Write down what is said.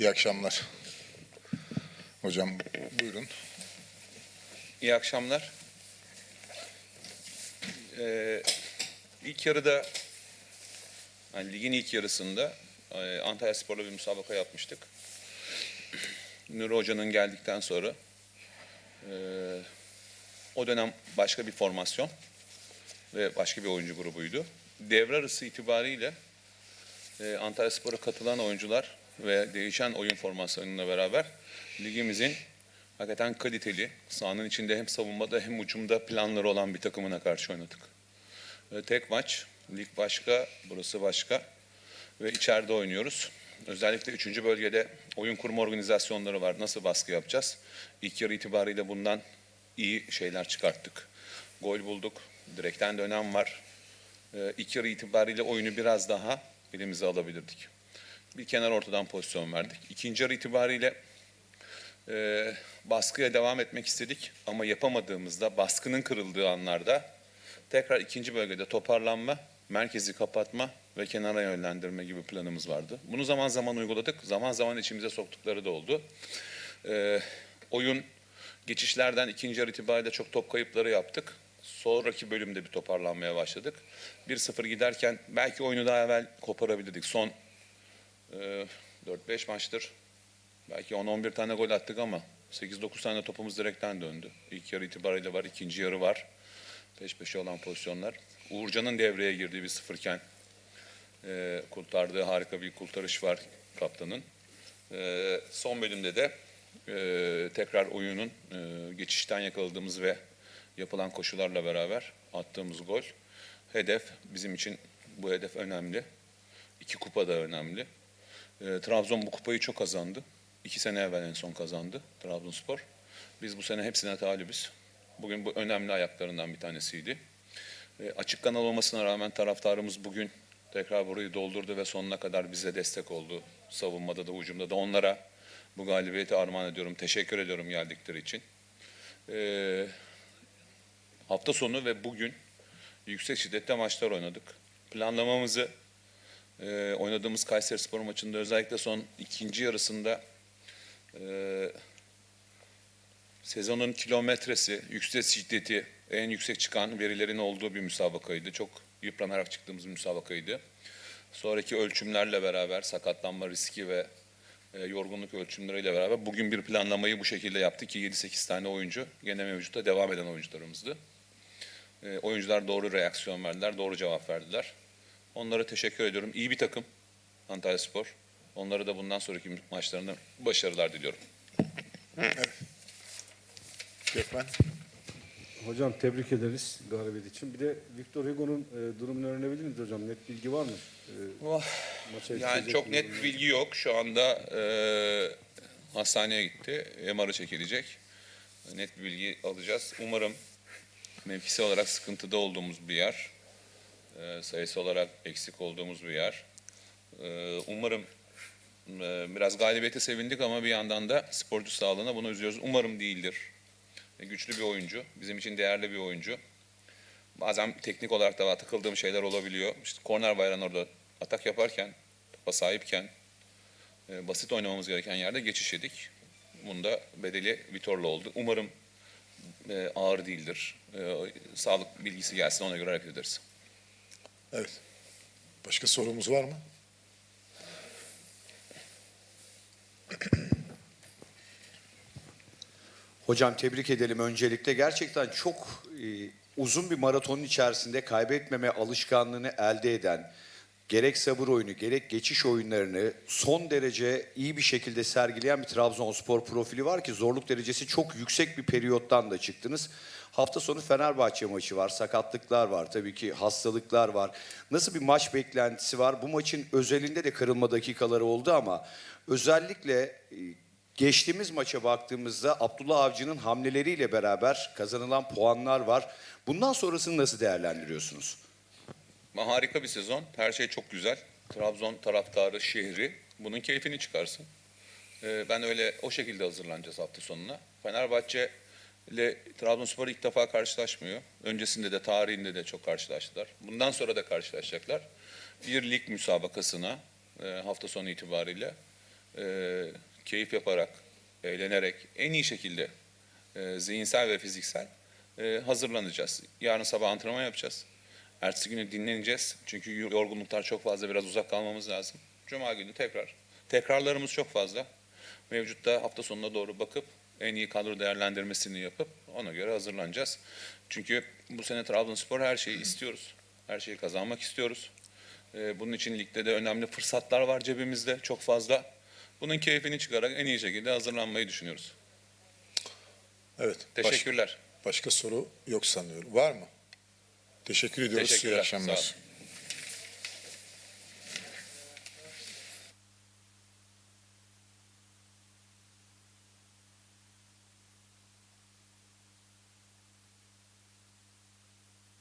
İyi akşamlar. Hocam buyurun. İyi akşamlar. Ee, ilk yarıda, yani ligin ilk yarısında e, Antalya Spor'la bir müsabaka yapmıştık. Nuri Hoca'nın geldikten sonra e, o dönem başka bir formasyon ve başka bir oyuncu grubuydu. Devre arası itibariyle e, Antalya Spor'a katılan oyuncular ve değişen oyun formasyonuyla beraber ligimizin hakikaten kaliteli, sahanın içinde hem savunmada hem ucumda planları olan bir takımına karşı oynadık. Tek maç, lig başka, burası başka ve içeride oynuyoruz. Özellikle üçüncü bölgede oyun kurma organizasyonları var. Nasıl baskı yapacağız? İlk yarı itibariyle bundan iyi şeyler çıkarttık. Gol bulduk, direkten de önem var. İlk yarı itibariyle oyunu biraz daha elimize alabilirdik. Bir kenar ortadan pozisyon verdik. İkinci yarı itibariyle e, baskıya devam etmek istedik ama yapamadığımızda baskının kırıldığı anlarda tekrar ikinci bölgede toparlanma, merkezi kapatma ve kenara yönlendirme gibi planımız vardı. Bunu zaman zaman uyguladık, zaman zaman içimize soktukları da oldu. E, oyun geçişlerden ikinci yarı itibariyle çok top kayıpları yaptık. Sonraki bölümde bir toparlanmaya başladık. 1-0 giderken belki oyunu daha evvel koparabilirdik. Son e, 4-5 maçtır belki 10-11 tane gol attık ama 8-9 tane topumuz direkten döndü. İlk yarı itibariyle var, ikinci yarı var. Peş peşe olan pozisyonlar. Uğurcan'ın devreye girdiği bir sıfırken e, kurtardığı harika bir kurtarış var kaptanın. E, son bölümde de e, tekrar oyunun e, geçişten yakaladığımız ve yapılan koşularla beraber attığımız gol. Hedef bizim için bu hedef önemli. İki kupa da önemli. E, Trabzon bu kupayı çok kazandı. İki sene evvel en son kazandı Trabzonspor. Biz bu sene hepsine talibiz. Bugün bu önemli ayaklarından bir tanesiydi. E, açık kanal olmasına rağmen taraftarımız bugün tekrar burayı doldurdu ve sonuna kadar bize destek oldu. Savunmada da hücumda da onlara bu galibiyeti armağan ediyorum. Teşekkür ediyorum geldikleri için. E, hafta sonu ve bugün yüksek şiddette maçlar oynadık. Planlamamızı e, oynadığımız Kayseri Spor maçında özellikle son ikinci yarısında e, sezonun kilometresi, yüksek şiddeti en yüksek çıkan verilerin olduğu bir müsabakaydı. Çok yıpranarak çıktığımız bir müsabakaydı. Sonraki ölçümlerle beraber sakatlanma riski ve e, yorgunluk ölçümleriyle beraber bugün bir planlamayı bu şekilde yaptık ki 7-8 tane oyuncu gene mevcutta devam eden oyuncularımızdı. E, oyuncular doğru reaksiyon verdiler, doğru cevap verdiler. Onlara teşekkür ediyorum. İyi bir takım Antalya Spor. Onlara da bundan sonraki maçlarında başarılar diliyorum. Gökmen. Hocam tebrik ederiz galibiyet için. Bir de Victor Hugo'nun e, durumunu öğrenebilir miyiz hocam? Net bilgi var mı? E, maça Yani çok net bir bilgi yok. Şu anda e, hastaneye gitti. MR'ı çekilecek. Net bir bilgi alacağız. Umarım mevkisi olarak sıkıntıda olduğumuz bir yer. E, sayısı olarak eksik olduğumuz bir yer. E, umarım e, biraz galibiyete sevindik ama bir yandan da sporcu sağlığına bunu üzüyoruz. Umarım değildir. Güçlü bir oyuncu. Bizim için değerli bir oyuncu. Bazen teknik olarak da takıldığım şeyler olabiliyor. İşte korner bayrağın orada atak yaparken, topa sahipken basit oynamamız gereken yerde geçiş yedik. Bunda bedeli Vitor'la oldu. Umarım ağır değildir. Sağlık bilgisi gelsin ona göre hareket ederiz. Evet. Başka sorumuz var mı? Hocam tebrik edelim öncelikle. Gerçekten çok e, uzun bir maratonun içerisinde kaybetmeme alışkanlığını elde eden, gerek sabır oyunu, gerek geçiş oyunlarını son derece iyi bir şekilde sergileyen bir Trabzonspor profili var ki zorluk derecesi çok yüksek bir periyottan da çıktınız. Hafta sonu Fenerbahçe maçı var, sakatlıklar var, tabii ki hastalıklar var. Nasıl bir maç beklentisi var? Bu maçın özelinde de kırılma dakikaları oldu ama özellikle e, Geçtiğimiz maça baktığımızda Abdullah Avcı'nın hamleleriyle beraber kazanılan puanlar var. Bundan sonrasını nasıl değerlendiriyorsunuz? Harika bir sezon. Her şey çok güzel. Trabzon taraftarı, şehri bunun keyfini çıkarsın. Ee, ben öyle o şekilde hazırlanacağız hafta sonuna. Fenerbahçe ile Trabzonspor ilk defa karşılaşmıyor. Öncesinde de tarihinde de çok karşılaştılar. Bundan sonra da karşılaşacaklar. Bir lig müsabakasına e, hafta sonu itibariyle e, keyif yaparak, eğlenerek, en iyi şekilde e, zihinsel ve fiziksel hazırlanacağız. Yarın sabah antrenman yapacağız. Ertesi günü dinleneceğiz. Çünkü yorgunluklar çok fazla, biraz uzak kalmamız lazım. Cuma günü tekrar. Tekrarlarımız çok fazla. Mevcutta hafta sonuna doğru bakıp en iyi kadro değerlendirmesini yapıp ona göre hazırlanacağız. Çünkü bu sene Trabzonspor her şeyi istiyoruz. Her şeyi kazanmak istiyoruz. Ee, Bunun için ligde de önemli fırsatlar var cebimizde çok fazla. Bunun keyfini çıkararak en iyi şekilde hazırlanmayı düşünüyoruz. Evet. Teşekkürler. başka soru yok sanıyorum. Var mı? Teşekkür ediyoruz. İyi Teşekkürler, akşamlar. sağ olun.